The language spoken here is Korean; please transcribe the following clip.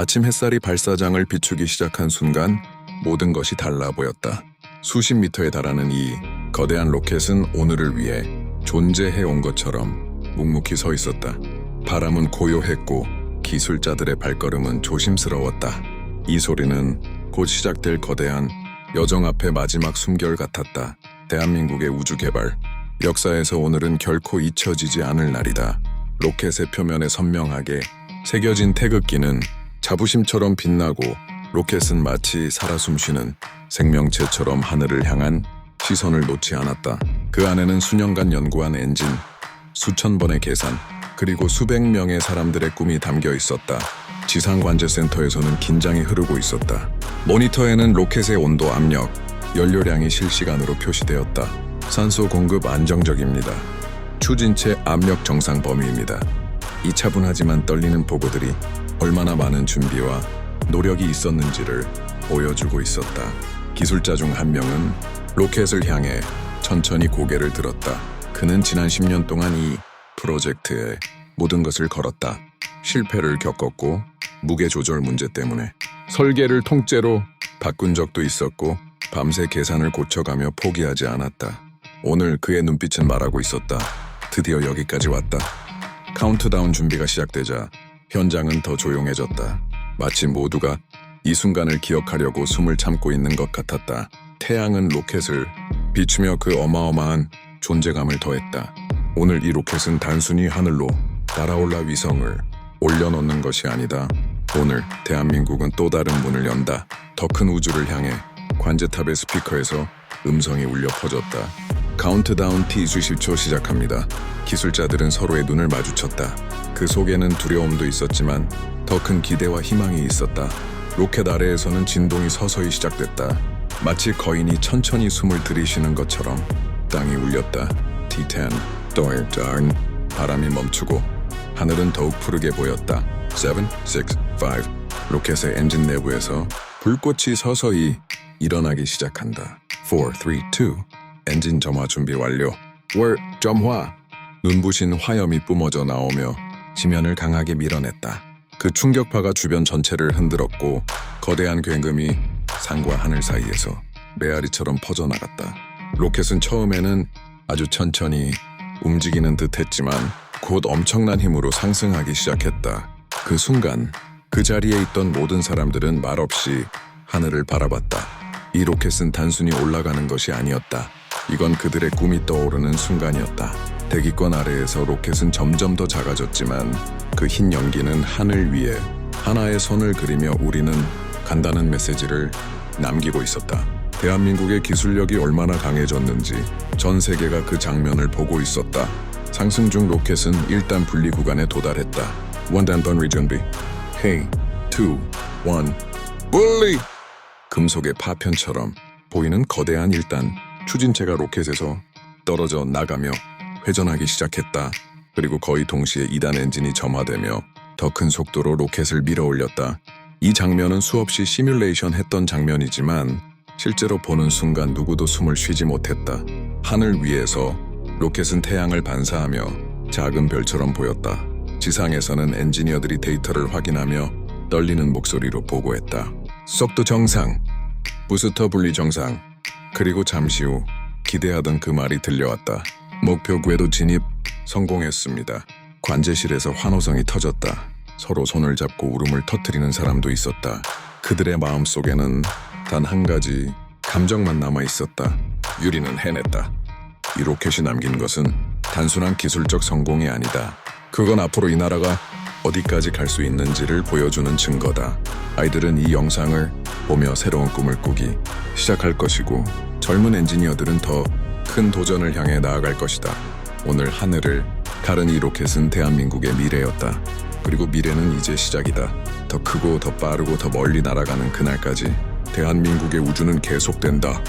아침 햇살이 발사장을 비추기 시작한 순간 모든 것이 달라 보였다. 수십 미터에 달하는 이 거대한 로켓은 오늘을 위해 존재해 온 것처럼 묵묵히 서 있었다. 바람은 고요했고 기술자들의 발걸음은 조심스러웠다. 이 소리는 곧 시작될 거대한 여정 앞의 마지막 숨결 같았다. 대한민국의 우주 개발 역사에서 오늘은 결코 잊혀지지 않을 날이다. 로켓의 표면에 선명하게 새겨진 태극기는 자부심처럼 빛나고 로켓은 마치 살아 숨쉬는 생명체처럼 하늘을 향한 시선을 놓지 않았다. 그 안에는 수년간 연구한 엔진, 수천 번의 계산, 그리고 수백 명의 사람들의 꿈이 담겨 있었다. 지상관제센터에서는 긴장이 흐르고 있었다. 모니터에는 로켓의 온도 압력, 연료량이 실시간으로 표시되었다. 산소 공급 안정적입니다. 추진체 압력 정상 범위입니다. 이 차분하지만 떨리는 보고들이 얼마나 많은 준비와 노력이 있었는지를 보여주고 있었다. 기술자 중 한 명은 로켓을 향해 천천히 고개를 들었다. 그는 지난 10년 동안 이 프로젝트에 모든 것을 걸었다. 실패를 겪었고 무게 조절 문제 때문에 설계를 통째로 바꾼 적도 있었고 밤새 계산을 고쳐가며 포기하지 않았다. 오늘 그의 눈빛은 말하고 있었다. 드디어 여기까지 왔다. 카운트다운 준비가 시작되자 현장은 더 조용해졌다. 마치 모두가 이 순간을 기억하려고 숨을 참고 있는 것 같았다. 태양은 로켓을 비추며 그 어마어마한 존재감을 더했다. 오늘 이 로켓은 단순히 하늘로 날아올라 위성을 올려놓는 것이 아니다. 오늘 대한민국은 또 다른 문을 연다. 더 큰 우주를 향해 관제탑의 스피커에서 음성이 울려 퍼졌다. 카운트다운 T 수십 초 시작합니다. 기술자들은 서로의 눈을 마주쳤다. 그 속에는 두려움도 있었지만 더 큰 기대와 희망이 있었다. 로켓 아래에서는 진동이 서서히 시작됐다. 마치 거인이 천천히 숨을 들이쉬는 것처럼 땅이 울렸다. T10, 떨떨 바람이 멈추고 하늘은 더욱 푸르게 보였다. 7, 6, 5 로켓의 엔진 내부에서 불꽃이 서서히 일어나기 시작한다. 4, 3, 2 엔진 점화 준비 완료. 월 점화 눈부신 화염이 뿜어져 나오며 지면을 강하게 밀어냈다. 그 충격파가 주변 전체를 흔들었고 거대한 굉음이 산과 하늘 사이에서 메아리처럼 퍼져나갔다. 로켓은 처음에는 아주 천천히 움직이는 듯 했지만 곧 엄청난 힘으로 상승하기 시작했다. 그 순간 그 자리에 있던 모든 사람들은 말없이 하늘을 바라봤다. 이 로켓은 단순히 올라가는 것이 아니었다. 이건 그들의 꿈이 떠오르는 순간이었다. 대기권 아래에서 로켓은 점점 더 작아졌지만 그 흰 연기는 하늘 위에 하나의 선을 그리며 우리는 간다는 메시지를 남기고 있었다. 대한민국의 기술력이 얼마나 강해졌는지 전 세계가 그 장면을 보고 있었다. 상승 중 로켓은 1단 분리 구간에 도달했다. 원단번 리전 B. Hey, 2, 1, 분리! 금속의 파편처럼 보이는 거대한 1단 추진체가 로켓에서 떨어져 나가며 회전하기 시작했다. 그리고 거의 동시에 2단 엔진이 점화되며 더 큰 속도로 로켓을 밀어 올렸다. 이 장면은 수없이 시뮬레이션 했던 장면이지만 실제로 보는 순간 누구도 숨을 쉬지 못했다. 하늘 위에서 로켓은 태양을 반사하며 작은 별처럼 보였다. 지상에서는 엔지니어들이 데이터를 확인하며 떨리는 목소리로 보고했다. 속도 정상, 부스터 분리 정상, 그리고 잠시 후 기대하던 그 말이 들려왔다. 목표 궤도 진입 성공했습니다. 관제실에서 환호성이 터졌다. 서로 손을 잡고 울음을 터뜨리는 사람도 있었다. 그들의 마음 속에는 단 한 가지 감정만 남아 있었다. 유리는 해냈다. 이 로켓이 남긴 것은 단순한 기술적 성공이 아니다. 그건 앞으로 이 나라가 어디까지 갈 수 있는지를 보여주는 증거다. 아이들은 이 영상을 보며 새로운 꿈을 꾸기 시작할 것이고 젊은 엔지니어들은 더 큰 도전을 향해 나아갈 것이다. 오늘 하늘을 가른 이 로켓은 대한민국의 미래였다. 그리고 미래는 이제 시작이다. 더 크고 더 빠르고 더 멀리 날아가는 그날까지 대한민국의 우주는 계속된다.